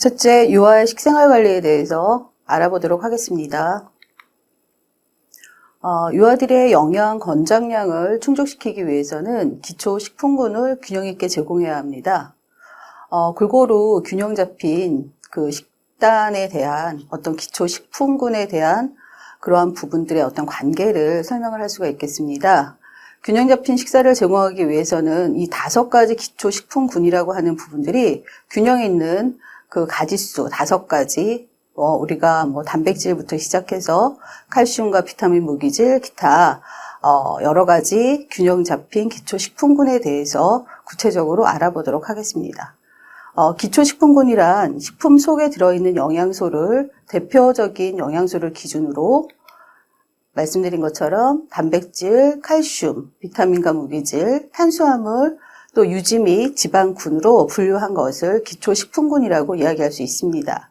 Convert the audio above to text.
첫째, 유아의 식생활 관리에 대해서 알아보도록 하겠습니다. 어, 유아들의 영양 권장량을 충족시키기 위해서는 기초 식품군을 균형 있게 제공해야 합니다. 어, 골고루 균형 잡힌 그 식단에 대한 어떤 기초 식품군에 대한 그러한 부분들의 어떤 관계를 설명을 할 수가 있겠습니다. 균형 잡힌 식사를 제공하기 위해서는 이 다섯 가지 기초 식품군이라고 하는 부분들이 균형 있는 그 가지수 다섯 가지 어, 우리가 뭐 단백질부터 시작해서 칼슘과 비타민, 무기질, 기타 어, 여러 가지 균형 잡힌 기초 식품군에 대해서 구체적으로 알아보도록 하겠습니다. 어, 기초 식품군이란 식품 속에 들어있는 영양소를 대표적인 영양소를 기준으로 말씀드린 것처럼 단백질, 칼슘, 비타민과 무기질, 탄수화물, 또 유지 및 지방군으로 분류한 것을 기초식품군이라고 이야기할 수 있습니다.